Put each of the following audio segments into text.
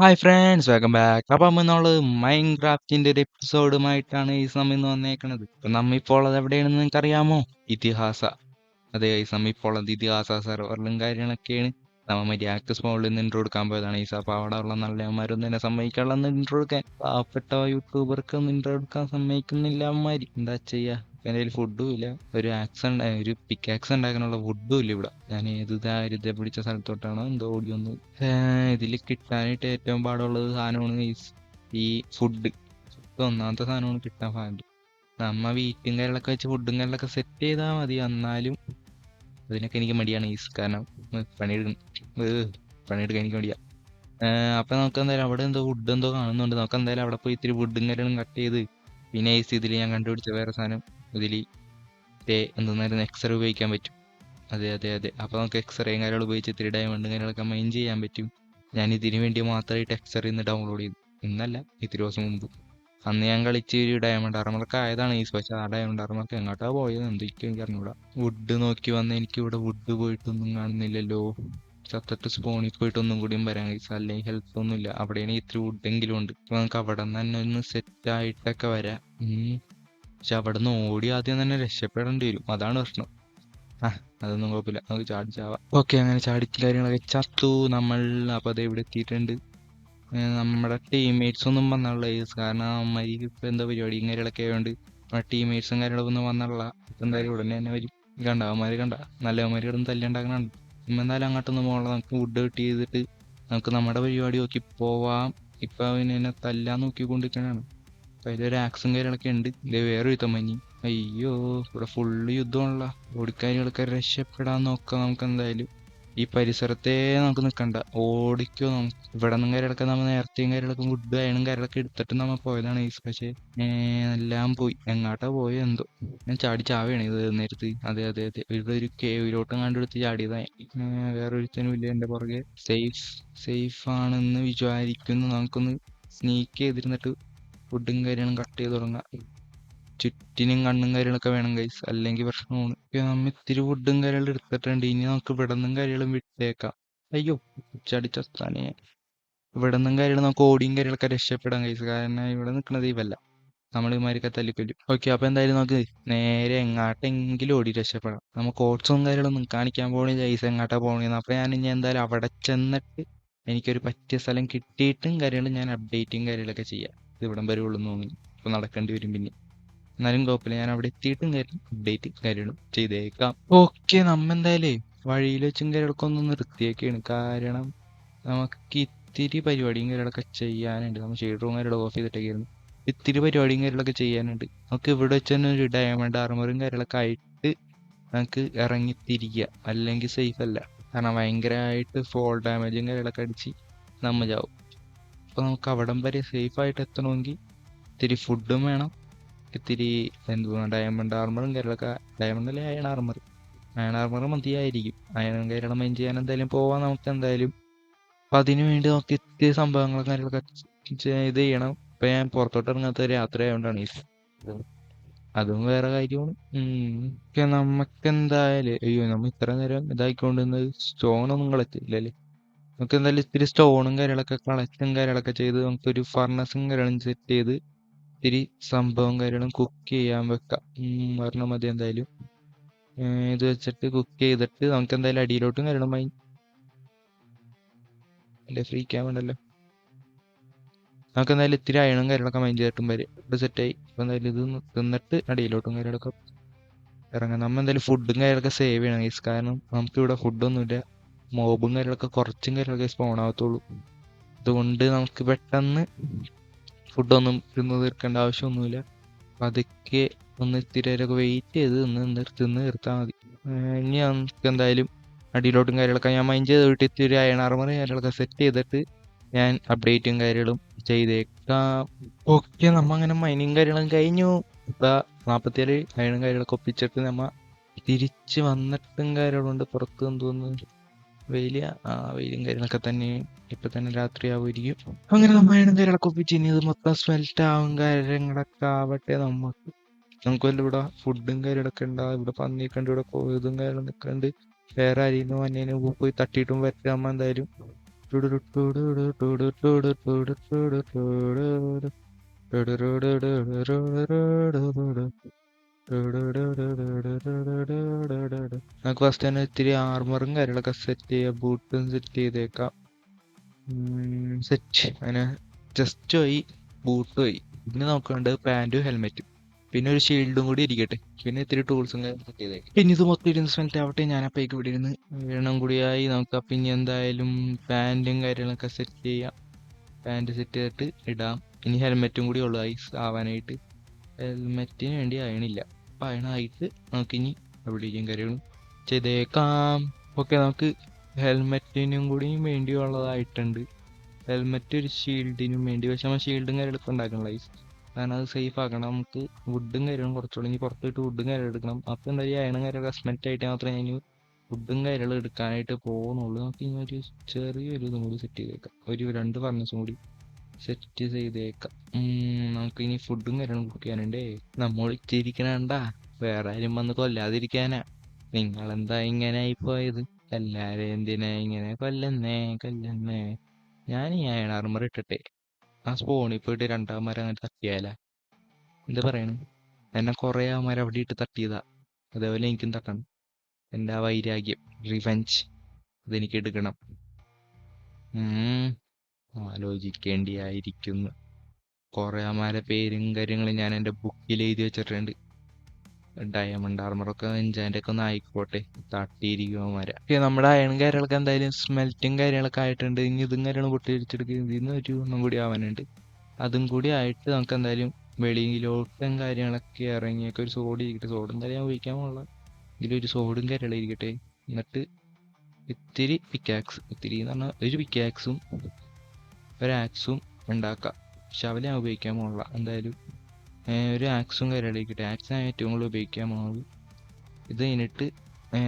Hi friends welcome back അപ്പം നമ്മൾ mine ക്രാഫ്റ്റിന്റെ ഒരു എപ്പിസോഡുമായിട്ടാണ് ഈ സമയം വന്നേക്കണത്. അപ്പം നമ്മ ഇപ്പോൾ ഉള്ളത് എവിടെയാണെന്ന് നിങ്ങൾക്ക് അറിയാമോ ഇതിഹാസ. അതെ ഈ സമയം ഇപ്പോൾ ഉള്ളത് ഇതിഹാസ സെർവറിലും കാര്യങ്ങളൊക്കെയാണ്. നമ്മൾ മറ്റേ ആക്ടസ് മോളിൽ നിന്ന് ഇൻട്രോ എടുക്കാൻ പോയതാണ്. ഈ അപ്പൊ അവിടെ ഉള്ള നല്ലവന്മാരൊന്നും എന്നെ സമ്മതിക്കാനുള്ള ഇൻട്രോ എടുക്കാൻ. പാവപ്പെട്ട യൂട്യൂബർക്ക് ഒന്നും ഇൻട്രോ എടുക്കാൻ സമ്മതിക്കുന്നില്ല എന്താ ചെയ്യാ? എന്റെ കയ്യിൽ ഫുഡും ഇല്ല. ഒരു ആക്സ് ഒരു പിക്ക് ആക്സ് ഉണ്ടാക്കാനുള്ള ഫുഡും ഇല്ല ഇവിടെ. ഞാൻ ഏത് ദാരിദ്ര്യം പിടിച്ച സ്ഥലത്തോട്ടാണോ എന്തോ ഓടി വന്നു ഇതിൽ കിട്ടാനായിട്ട് ഏറ്റവും പാടുള്ളത് സാധനമാണ് ഈ ഫുഡ് ഫുഡ് ഒന്നാമത്തെ സാധനമാണ് കിട്ടാൻ പാടില്ല നമ്മ വീട്ടും കാര്യങ്ങളൊക്കെ വെച്ച് ഫുഡും കാര്യങ്ങളൊക്കെ സെറ്റ് ചെയ്താൽ മതി. എന്നാലും അതിനൊക്കെ എനിക്ക് മടിയാണ് ഈസ് കാരണം പണിയെടുക്കും. പണിയെടുക്കാൻ എനിക്ക് മടിയാ. അപ്പൊ നമുക്ക് എന്തായാലും അവിടെ എന്തോ ഫുഡ് എന്തോ കാണുന്നുണ്ട്. നമുക്ക് എന്തായാലും അവിടെ പോയി ഇത്തിരി ഫുഡും കാര്യങ്ങളും കട്ട് ചെയ്ത് പിന്നെ ഈ ഇതിൽ ഞാൻ കണ്ടുപിടിച്ച വേറെ സാധനം. ഇതിൽ എന്തെന്നായിരുന്നു എക്സ്റേ ഉപയോഗിക്കാൻ പറ്റും. അതെ അതെ അതെ. അപ്പോൾ നമുക്ക് എക്സ്റേയും കാര്യങ്ങൾ ഉപയോഗിച്ച് ത്രീ ഡയമണ്ടും കാര്യങ്ങളൊക്കെ മൈൻ ചെയ്യാൻ പറ്റും. ഞാൻ ഇതിന് വേണ്ടി മാത്രമായിട്ട് എക്സ്റേ ഇന്ന് ഡൗൺലോഡ് ചെയ്തു. ഇന്നല്ല ഇത്തിരി ദിവസം മുമ്പ്. അന്ന് ഞാൻ കളിച്ച് ഒരു ഡയമണ്ട് ആർമറൊക്കെ ആയതാണ് ഈ പക്ഷേ ആ ഡയമണ്ട് ആർമറൊക്കെ എങ്ങോട്ടാ പോയത്? എന്തൊക്കെ എനിക്ക് അറിഞ്ഞൂടാ. വുഡ് നോക്കി വന്ന എനിക്ക് ഇവിടെ വുഡ് പോയിട്ടൊന്നും കാണുന്നില്ലല്ലോ. ചത്തിട്ട് സ്പോണിൽ പോയിട്ട് ഒന്നും കൂടിയും വരാൻ കഴിച്ചു അല്ലെങ്കിൽ ഹെൽത്ത് ഒന്നുമില്ല. അവിടെയാണെങ്കിൽ ഇത്തിരി വുഡെങ്കിലും ഉണ്ട്. നമുക്ക് അവിടെ നിന്ന് തന്നെ ഒന്ന് സെറ്റ് ആയിട്ടൊക്കെ വരാം. പക്ഷെ അവിടെ നിന്ന് ഓടി ആദ്യം തന്നെ രക്ഷപ്പെടേണ്ടി വരും. അതാണ് പ്രശ്നം. ആ അതൊന്നും കുഴപ്പമില്ല. നമുക്ക് ചാടിച്ചാവാം ഓക്കെ അങ്ങനെ ചാടിച്ച് കാര്യങ്ങളൊക്കെ ചത്തു. നമ്മൾ അപ്പോൾ അത് ഇവിടെ എത്തിയിട്ടുണ്ട്. നമ്മുടെ ടീംമേറ്റ്സ് ഒന്നും വന്നുള്ള കാരണം അമ്മയ്ക്ക് ഇപ്പം എന്താ പരിപാടിയും കാര്യങ്ങളൊക്കെ ആയതുകൊണ്ട് നമ്മുടെ ടീംമേറ്റ്സും കാര്യങ്ങളൊക്കെ ഒന്നും വന്നുള്ള എന്തായാലും ഉടനെ തന്നെ വരും. കണ്ട? അവന്മാർ കണ്ട? നല്ല അവന്മാർ കിടന്ന് തല്ലുണ്ടാക്കണുണ്ട് ഇപ്പം എന്തായാലും അങ്ങോട്ടൊന്നും പോകണം നമുക്ക് വുഡ് കിട്ടി ചെയ്തിട്ട് നമുക്ക് നമ്മുടെ പരിപാടി നോക്കി പോവാം. ഇപ്പം അവനെ തല്ലാൻ നോക്കിക്കൊണ്ടിരിക്കണാണ്. അപ്പം അതിലൊരു ആക്സും കാര്യങ്ങളൊക്കെ ഉണ്ട്. ഇത് വേറെ മഞ്ഞി അയ്യോ ഇവിടെ ഫുള്ള് യുദ്ധമുള്ള ഓടിക്കാരികളൊക്കെ രക്ഷപ്പെടാൻ നോക്കാം നമുക്ക് എന്തായാലും. ഈ പരിസരത്തെ നമുക്ക് നിൽക്കണ്ട ഓടിക്കോ നമുക്ക്. ഇവിടെ നിന്നും കാര്യങ്ങളൊക്കെ നമ്മൾ നേരത്തെയും കാര്യങ്ങളൊക്കെ ഫുഡ് അയണും കാര്യങ്ങളൊക്കെ എടുത്തിട്ട് നമ്മൾ പോയതാണ് ഈ പക്ഷേ എല്ലാം പോയി. എങ്ങാട്ടാ പോയോ എന്തോ. ഞാൻ ചാടി ചാവുകയാണ് ഇത് നേരത്ത്. അതെ അതെ അതെ. ഇവിടെ ഒരു കേവിലോട്ടും കണ്ടെടുത്ത് ചാടിയതായി വേറെ ഒരുത്തനും ഇല്ല എന്റെ പുറകെ. സേഫ് സേഫ് ആണെന്ന് വിചാരിക്കുന്നു. നമുക്കൊന്ന് സ്നീക്ക് ചെയ്തിരുന്നിട്ട് ഫുഡും കാര്യങ്ങളും കട്ട് ചെയ്ത് തുടങ്ങുക ചുറ്റിനും കണ്ണും കാര്യങ്ങളൊക്കെ വേണം കൈസ് അല്ലെങ്കിൽ പ്രശ്നമാണ് നമ്മൾ നമ്മ ഇത്തിരി ഫുഡും കാര്യങ്ങളും എടുത്തിട്ടുണ്ട്. ഇനി നമുക്ക് ഇവിടുന്നും കാര്യങ്ങളും വിട്ടേക്കാം. അയ്യോ ചടിച്ചാനെ ഇവിടെ ഇവിടുന്നും കാര്യങ്ങളും നമുക്ക് ഓടിയും കാര്യങ്ങളൊക്കെ രക്ഷപ്പെടാം കൈസ് കാരണം ഇവിടെ നിൽക്കുന്നത് ഇവല്ല നമ്മൾ ഇമാരൊക്കെ തല്ലിക്കൊല്ലും ഓക്കെ അപ്പൊ എന്തായാലും നമുക്ക് നേരെ എങ്ങാട്ടെങ്കിലും ഓടി രക്ഷപ്പെടാം. നമുക്ക് ഓട്സും കാര്യങ്ങളൊന്നും കാണിക്കാൻ പോകണില്ല ഐസ് എങ്ങാട്ടാ പോകണെന്ന് അപ്പോൾ ഞാൻ ഇനി എന്തായാലും അവിടെ ചെന്നിട്ട് എനിക്കൊരു പറ്റിയ സ്ഥലം കിട്ടിയിട്ടും കാര്യങ്ങളും ഞാൻ അപ്ഡേറ്റും കാര്യങ്ങളൊക്കെ ചെയ്യാം. ഇത് ഇവിടം വരെ ഉള്ളൂ എന്ന് തോന്നി ഇപ്പൊ നടക്കേണ്ടി വരും പിന്നെ. എന്നാലും കുഴപ്പമില്ല. ഞാൻ അവിടെ എത്തിയിട്ടും കാര്യം അപ്ഡേറ്റ് കാര്യങ്ങളും ചെയ്തേക്കാം. ഓക്കെ നമ്മ എന്തായാലേ വഴിയിൽ വെച്ചും കാര്യങ്ങളൊക്കെ ഒന്ന് നിർത്തിയൊക്കെയാണ് കാരണം നമുക്ക് ഇത്തിരി പരിപാടിയും കാര്യങ്ങളൊക്കെ ചെയ്യാനുണ്ട്. നമ്മൾ ഷെയ്ഡറും കാര്യങ്ങളും ഓഫ് ചെയ്തിട്ടൊക്കെയായിരുന്നു. ഇത്തിരി പരിപാടിയും കാര്യങ്ങളൊക്കെ ചെയ്യാനുണ്ട്. നമുക്ക് ഇവിടെ വെച്ച് തന്നെ ഒരു ഡയമണ്ട് ആർമറും കാര്യങ്ങളൊക്കെ ആയിട്ട് നമുക്ക് ഇറങ്ങി തിരിക്കുക അല്ലെങ്കിൽ സേഫ് അല്ല. കാരണം ഭയങ്കരമായിട്ട് ഫോൾ ഡാമേജും കാര്യങ്ങളൊക്കെ അടിച്ച് നമ്മ ചാവും. അപ്പോൾ നമുക്ക് അവിടം വരെ സേഫ് ആയിട്ട് എത്തണമെങ്കിൽ ഇത്തിരി ഫുഡും വേണം. ഇത്തിരി എന്തുവാ ഡയമണ്ട് ആർമറും കേരളക്ക ഡയമണ്ട് അല്ലെ അയൺ ആർമർ അയൺ ആർമർ മതിയായിരിക്കും. അയണും കേരളം മെയിൻ ചെയ്യാൻ എന്തായാലും പോവാൻ നമുക്ക് എന്തായാലും അപ്പം അതിനു വേണ്ടി നമുക്ക് ഇത്തിരി സംഭവങ്ങളും കാര്യങ്ങളൊക്കെ ഇത് ചെയ്യണം. ഇപ്പം ഞാൻ പുറത്തോട്ട് ഇറങ്ങാത്ത രാത്രി ആയതുകൊണ്ടാണ് ഈ അതും വേറെ കാര്യമാണ്. നമുക്ക് എന്തായാലും അയ്യോ നമ്മ ഇത്ര നേരം ഇതായിക്കൊണ്ടിരുന്നത് സ്റ്റോൺ ഒന്നും കളച്ചില്ലല്ലേ? നമുക്ക് എന്തായാലും ഇത്തിരി സ്റ്റോണും കാര്യങ്ങളൊക്കെ കളക്ഷനും കാര്യങ്ങളൊക്കെ ചെയ്ത് നമുക്കൊരു ഫർണസും കാര്യങ്ങളും സെറ്റ് ചെയ്ത് ഇത്തിരി സംഭവം കാര്യങ്ങളും കുക്ക് ചെയ്യാൻ വെക്കാം. ഒരെണ്ണം മതി എന്തായാലും. ഇത് വെച്ചിട്ട് കുക്ക് ചെയ്തിട്ട് നമുക്ക് എന്തായാലും അടിയിലോട്ടും കാര്യങ്ങളുമായി അല്ലെ ഫ്രീ ക്യാം ഉണ്ടല്ലോ. നമുക്ക് എന്തായാലും ഇത്തിരി അയണും കാര്യങ്ങളൊക്കെ മൈൻഡ് ചെയ്തിട്ടും വരെ. ഇവിടെ സെറ്റായി ഇപ്പൊ എന്തായാലും ഇത് ന്ന് തിന്നിട്ട് അടിയിലോട്ടും കാര്യങ്ങളൊക്കെ ഇറങ്ങാം. നമ്മ എന്തായാലും ഫുഡും കാര്യങ്ങളൊക്കെ സേവ് ചെയ്യണം. കാരണം നമുക്ക് ഇവിടെ ഫുഡൊന്നുമില്ല മോബും കാര്യങ്ങളൊക്കെ കുറച്ചും കാര്യങ്ങളൊക്കെ സ്പോൺ ആവത്തുള്ളൂ. അതുകൊണ്ട് നമുക്ക് പെട്ടെന്ന് ഫുഡൊന്നും തിന്ന് തീർക്കേണ്ട ആവശ്യമൊന്നുമില്ല. പതുക്കെ ഒന്ന് നേരമൊക്കെ വെയിറ്റ് ചെയ്ത് നിന്ന് നിർത്തിന്ന് നിർത്താൽ മതി. ഇനി നമുക്ക് എന്തായാലും അടിയിലോട്ടും കാര്യങ്ങളൊക്കെ ഞാൻ മൈൻഡ് ചെയ്ത് വീട്ടിൽ ഇത്തിരി അയൺ ആർമർ കാര്യങ്ങളൊക്കെ സെറ്റ് ചെയ്തിട്ട് ഞാൻ അപ്ഡേറ്റും കാര്യങ്ങളും ചെയ്തേക്കാം. ഓക്കെ നമ്മൾ അങ്ങനെ മൈനിങ് കാര്യങ്ങളും കഴിഞ്ഞു. ഇതാ നാൽപ്പത്തിയേഴ് അയണും കാര്യങ്ങളൊക്കെ ഒപ്പിച്ചിട്ട് നമ്മൾ തിരിച്ച് വന്നിട്ടും കാര്യങ്ങളുണ്ട് പുറത്ത് എന്തോന്ന്. വെയിൽ ആ വെയിലും കാര്യങ്ങളൊക്കെ തന്നെ ഇപ്പൊ തന്നെ രാത്രിയാവുമായിരിക്കും. അങ്ങനെ നമ്മൾ കാര്യങ്ങളൊക്കെ ഒപ്പിച്ച് ഇനി ഇത് മൊത്തം സ്മെൽറ്റ് ആവും കാര്യങ്ങളൊക്കെ ആവട്ടെ നമുക്ക്. നമുക്ക് വല്ല ഇവിടെ ഫുഡും കാര്യങ്ങളൊക്കെ ഉണ്ടാവും ഇവിടെ പന്നിയൊക്കെ ഉണ്ട് ഇവിടെ കോയതും കാര്യങ്ങളൊക്കെ ഉണ്ട് വേറെ അരിന്ന് മുമ്പ് പോയി തട്ടിയിട്ടും വരാമ എന്തായാലും. നമുക്ക് ഫസ്റ്റ് തന്നെ ഇത്തിരി ആർമറും കാര്യങ്ങളൊക്കെ സെറ്റ് ചെയ്യാം. ബൂട്ടും സെറ്റ് ചെയ്തേക്കാം. സെറ്റ് അങ്ങനെ ജസ്റ്റ് പോയി ബൂട്ട് പോയി പിന്നെ നോക്കേണ്ടത് പാന്റും ഹെൽമെറ്റും പിന്നെ ഒരു ഷീൽഡും കൂടി ഇരിക്കട്ടെ. പിന്നെ ഇത്തിരി ടൂൾസും സെറ്റ് ചെയ്തേക്കാം. പിന്നെ ഇത് മൊത്തം ഇരുന്ന് സ്മെൽറ്റ് ആവട്ടെ ഞാൻ അപ്പേക്ക് ഇവിടെ ഇരുന്ന് എണ്ണം കൂടിയായി നമുക്ക് ഇനി എന്തായാലും പാന്റും കാര്യങ്ങളൊക്കെ സെറ്റ് ചെയ്യാം. പാന്റ് സെറ്റ് ചെയ്തിട്ട് ഇടാം. ഇനി ഹെൽമെറ്റും കൂടി ഉള്ളു ഐസ് ആവാനായിട്ട്. ഹെൽമെറ്റിന് വേണ്ടി അയണില്ല. അപ്പം അയണായിട്ട് നമുക്കിനി അവിടേക്കും കാര്യങ്ങളും ചെയ്തേക്കാം. ഓക്കെ നമുക്ക് ഹെൽമെറ്റിനും കൂടിയും വേണ്ടിയുള്ളതായിട്ടുണ്ട്. ഹെൽമെറ്റ് ഒരു ഷീൽഡിനും വേണ്ടി. പക്ഷെ നമ്മൾ ഷീൽഡും കാര്യങ്ങളൊക്കെ ഉണ്ടാക്കണം ലൈസ് കാരണം അത് സേഫ് ആക്കണം. നമുക്ക് വുഡും കാര്യങ്ങളും കുറച്ചുകൂടി ഇനി പുറത്തിട്ട് വുഡും കാര്യങ്ങളും എടുക്കണം. അപ്പം പറയുക അയണും കാര്യങ്ങളൊക്കെ സ്മെൽറ്റ് ആയിട്ട് മാത്രമേ ഞാൻ വുഡും കാര്യങ്ങളും എടുക്കാനായിട്ട് പോകുന്നുള്ളൂ. നമുക്ക് ഇനി ഒരു ചെറിയൊരു ഇതും കൂടി സെറ്റ് ചെയ്തേക്കാം. ഒരു രണ്ട് ഫർണസും കൂടി സെറ്റ് ചെയ്തേക്കാം. നമുക്ക് ഇനി ഫുഡും കാര്യങ്ങളും കുക്ക് ചെയ്യാനുണ്ടേ. നമ്മൾ ഇച്ചിരിക്കണണ്ട. വേറെ ആരും വന്ന് കൊല്ലാതിരിക്കാനാ. നിങ്ങൾ എന്താ ഇങ്ങനെ ആയിപ്പോയത്? എല്ലാരും എന്തിനാ ഇങ്ങനെ കൊല്ലുന്നേ കൊല്ലുന്നേ? ഞാൻ ഈ അയൺ ഇട്ടിട്ടെ. ആ സ്പോണിൽ പോയിട്ട് രണ്ടാം മരം അങ്ങനെ തട്ടിയാല. എന്താ പറയണു? എന്നെ കുറെ ആമാർ അവിടെ ഇട്ട് തട്ടിയതാ. അതേപോലെ എനിക്കും തട്ടണം. എന്റെ ആ വൈരാഗ്യം റിവെഞ്ച് അതെനിക്ക് എടുക്കണം. ആലോചിക്കേണ്ടിയായിരിക്കുന്നു. കുറെ ആമാരെ പേരും കാര്യങ്ങളും ഞാൻ എന്റെ ബുക്കിൽ എഴുതി വെച്ചിട്ടുണ്ട്. ഡയമണ്ട് ആർമറൊക്കെ എൻജാന്റെ ഒക്കെ ഒന്ന് ആയിക്കോട്ടെ തട്ടിയിരിക്കുമാര നമ്മുടെ അയൺ കാര്യങ്ങളൊക്കെ എന്തായാലും സ്മെൽറ്റും കാര്യങ്ങളൊക്കെ ആയിട്ടുണ്ട്. ഇനി ഇതും കാര്യങ്ങളും പൊട്ടിരിച്ചെടുക്കുക ഇതിന്ന് ഒരു ഒന്നും കൂടി ആവാനുണ്ട്. അതും കൂടി ആയിട്ട് നമുക്ക് എന്തായാലും വെളിയിലോട്ടും കാര്യങ്ങളൊക്കെ ഇറങ്ങിയൊക്കെ ഒരു സോഡ് ഇരിക്കട്ടെ. സോഡ് ഞാൻ ഉപയോഗിക്കാൻ പോലുള്ള ഇതിലൊരു സോഡും കാര്യങ്ങളും ഇരിക്കട്ടെ. എന്നിട്ട് ഇത്തിരി പിക്കാക്സ് ഇത്തിരി എന്ന് പറഞ്ഞാൽ ഒരു പിക്കാക്സും ഒരാക്സും ഉണ്ടാക്കാം. ശവല ഞാൻ ഉപയോഗിക്കാൻ പോലുള്ള എന്തായാലും ഒരു ആക്സും കാര്യങ്ങളിരിക്കട്ടെ ആക്സാണ് ഏറ്റവും കൂടുതൽ ഉപയോഗിക്കാൻ പോകുന്നത് ഇത് കഴിഞ്ഞിട്ട്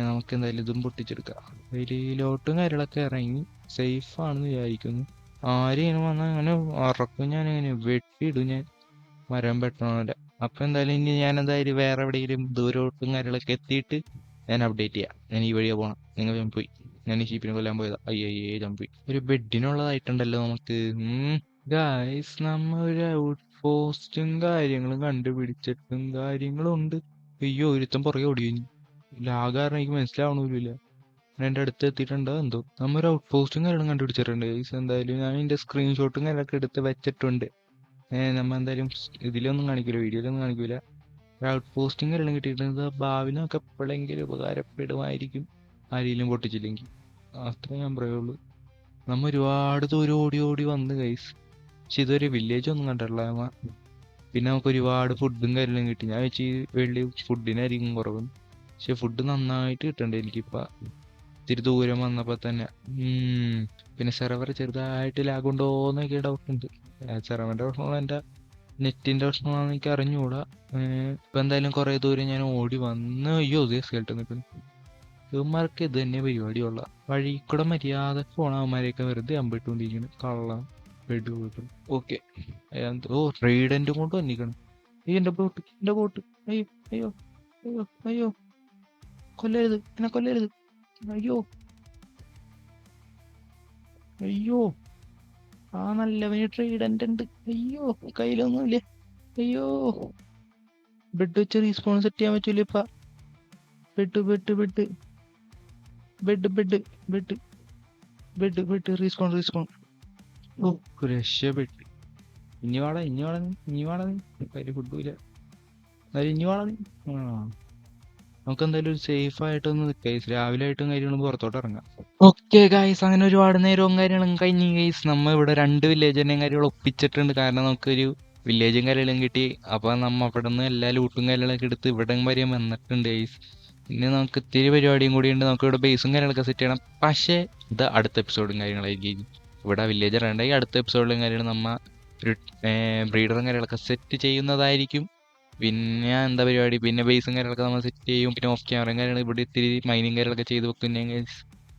നമുക്ക് എന്തായാലും ഇതും പൊട്ടിച്ചെടുക്കാം. വെളിയിലോട്ടും കാര്യങ്ങളൊക്കെ ഇറങ്ങി സേഫ് ആണെന്ന് വിചാരിക്കുന്നു. ആരെയും വന്നാൽ അങ്ങനെ ഉറക്കും ഞാൻ അങ്ങനെ വെട്ടിയിടും ഞാൻ. മരം പെട്ടെന്നല്ല അപ്പം എന്തായാലും ഇനി ഞാൻ എന്തായാലും വേറെ എവിടെയെങ്കിലും ദൂരോട്ടും കാര്യങ്ങളൊക്കെ എത്തിയിട്ട് ഞാൻ അപ്ഡേറ്റ് ചെയ്യാം. ഞാൻ ഈ വഴിയാണ് പോകണം നിങ്ങൾ പോയി. ഞാൻ ഈ ഷീപ്പിനെ കൊല്ലാൻ പോയത്. അയ്യേ ചമ്പി ഒരു ബെഡിനുള്ളതായിട്ടുണ്ടല്ലോ നമുക്ക്. ഗായ്സ് നമ്മ ഒരു ഔട്ട് പോസ്റ്റും കാര്യങ്ങളും കണ്ടുപിടിച്ചിട്ടും കാര്യങ്ങളും ഉണ്ട് അയ്യോ ഒരുത്തം പുറകെ ഓടിയോ കാരണം എനിക്ക് മനസ്സിലാവണില്ല ഞാൻ അടുത്ത് എത്തിയിട്ടുണ്ടോ? എന്തോ. നമ്മ ഒരു ഔട്ട് പോസ്റ്റും കാര്യങ്ങളും കണ്ടുപിടിച്ചിട്ടുണ്ട്. ഗൈസ് എന്തായാലും ഞാൻ എന്റെ സ്ക്രീൻഷോട്ടും കാര്യങ്ങളൊക്കെ എടുത്ത് വെച്ചിട്ടുണ്ട്. ഏഹ് നമ്മ എന്തായാലും ഇതിലൊന്നും കാണിക്കില്ല വീഡിയോയിലൊന്നും കാണിക്കില്ല ഔട്ട് പോസ്റ്റും കാര്യങ്ങളും കിട്ടിയിട്ടുണ്ട്. ഭാവിനൊക്കെ എപ്പോഴെങ്കിലും ഉപകാരപ്പെടുമായിരിക്കും. ആരെങ്കിലും പൊട്ടിച്ചില്ലെങ്കിൽ. അത്രേ ഞാൻ പറയുള്ളൂ. നമ്മ ഒരുപാട് ദൂരം ഓടി ഓടി വന്ന് ഗൈസ് പക്ഷെ ഇതൊരു വില്ലേജ് ഒന്നും കണ്ടിട്ടില്ല. പിന്നെ നമുക്ക് ഒരുപാട് ഫുഡും കാര്യങ്ങളും കിട്ടി. ഞാൻ വെച്ച് ഈ വെള്ളി ഫുഡിനായിരിക്കും കുറവ്. പക്ഷെ ഫുഡ് നന്നായിട്ട് കിട്ടണ്ട എനിക്കിപ്പോൾ ഇത്തിരി ദൂരം വന്നപ്പോൾ തന്നെ. പിന്നെ സെർവർ ചെറുതായിട്ട് ലാഗുണ്ടോ എന്നൊക്കെ ഡൗട്ട് ഉണ്ട്. സെർവറിന്റെ പ്രശ്നമാണ് എന്റെ നെറ്റിന്റെ പ്രശ്നമാണെന്ന് എനിക്ക് അറിഞ്ഞുകൂടാ ഇപ്പം എന്തായാലും കുറേ ദൂരം ഞാൻ ഓടി വന്ന് അയ്യോ ദേ സ്കെൽട്ട് നിൽക്കുന്നു. ഇവന്മാർക്ക് ഇത് തന്നെ പരിപാടിയുള്ള വഴി കൂടെ മര്യാദ പോണവന്മാരെയൊക്കെ വെറുതെ അമ്പിട്ടുകൊണ്ടിരിക്കുന്നു കള്ളം ബെഡ് പോയിട്ട് ഓക്കെ. ഓ റെയ്ഡന്റെ കൊണ്ട് വന്നിക്കണം അയ്യോ എന്റെ ബോട്ട് എന്റെ ബോട്ട് അയ്യോ അയ്യോ അയ്യോ അയ്യോ. കൊല്ലരുത് എന്നെ കൊല്ലരുത്. അയ്യോ. അയ്യോ. ആ നല്ലവന് ട്രീഡന്റ് ഉണ്ട്. അയ്യോ കയ്യിലൊന്നുമില്ല. അയ്യോ. ബെഡ് വെച്ച് റീസ്പോൺ സെറ്റ് ചെയ്യാൻ പറ്റൂല ഇപ്പ. Bed bed bed bed bed bed bed bed respawn respawn ഓ രക്ഷപ്പെട്ട് ഇനി വാടാ ഇനി വാടാ നീ ഇനി വാടാ കയ്യിൽ ഫുഡുമില്ല എന്നാലും ഇനി വാടാ നമുക്ക് എന്തായാലും ഒരു സേഫ് ആയിട്ടൊന്ന് നിൽക്കാം രാവിലെ ആയിട്ടും കാര്യങ്ങളും പുറത്തോട്ട് ഇറങ്ങാം. ഓക്കെ ഗൈസ് അങ്ങനെ ഒരുപാട് നേരവും കാര്യങ്ങളും കഴിഞ്ഞു ഗൈസ് നമ്മ ഇവിടെ രണ്ട് വില്ലേജിനെയും കാര്യങ്ങൾ ഒപ്പിച്ചിട്ടുണ്ട്. കാരണം നമുക്കൊരു വില്ലേജും കാര്യങ്ങളും കിട്ടി. അപ്പോൾ നമ്മ അവിടെ നിന്ന് എല്ലാ ലൂട്ടും കാര്യങ്ങളൊക്കെ എടുത്ത് ഇവിടെ വരെ വന്നിട്ടുണ്ട് ഗൈസ് പിന്നെ നമുക്ക് ഇത്തിരി പരിപാടിയും കൂടി ഉണ്ട്. നമുക്ക് ഇവിടെ ബേസും കാര്യങ്ങളൊക്കെ സെറ്റ് ചെയ്യണം. പക്ഷേ ഇത് അടുത്ത എപ്പിസോഡും കാര്യങ്ങളായിരിക്കും ഇവിടെ വില്ലേജർ ഉണ്ടെങ്കിൽ അടുത്ത എപ്പിസോഡിലും കാര്യങ്ങൾ നമ്മൾ ഒരു ബ്രീഡറും കാര്യങ്ങളൊക്കെ സെറ്റ് ചെയ്യുന്നതായിരിക്കും. പിന്നെ എന്താ പരിപാടി? പിന്നെ ബേസും കാര്യങ്ങളൊക്കെ നമ്മൾ സെറ്റ് ചെയ്യും. പിന്നെ ഓഫ് ക്യാമറയും കാര്യങ്ങൾ ഇവിടെ ഇത്തിരി മൈനിങ് കാര്യങ്ങളൊക്കെ ചെയ്ത് വെക്കുന്നതെങ്കിൽ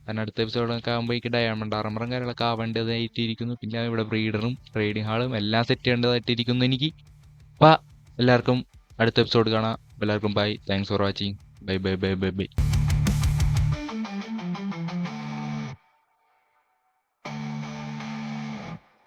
കാരണം അടുത്ത എപ്പിസോഡൊക്കെ ആകുമ്പോഴേക്ക് ഡയമണ്ട് ആർമറും കാര്യങ്ങളൊക്കെ ആവേണ്ടതായിട്ടിരിക്കുന്നു. പിന്നെ ഇവിടെ ബ്രീഡറും ട്രേഡിംഗ് ഹാളും എല്ലാം സെറ്റ് ചെയ്യേണ്ടതായിട്ടിരിക്കുന്നു എനിക്ക്. അപ്പം എല്ലാവർക്കും അടുത്ത എപ്പിസോഡ് കാണാം. എല്ലാവർക്കും bye thanks for watching Baik baik baik baik.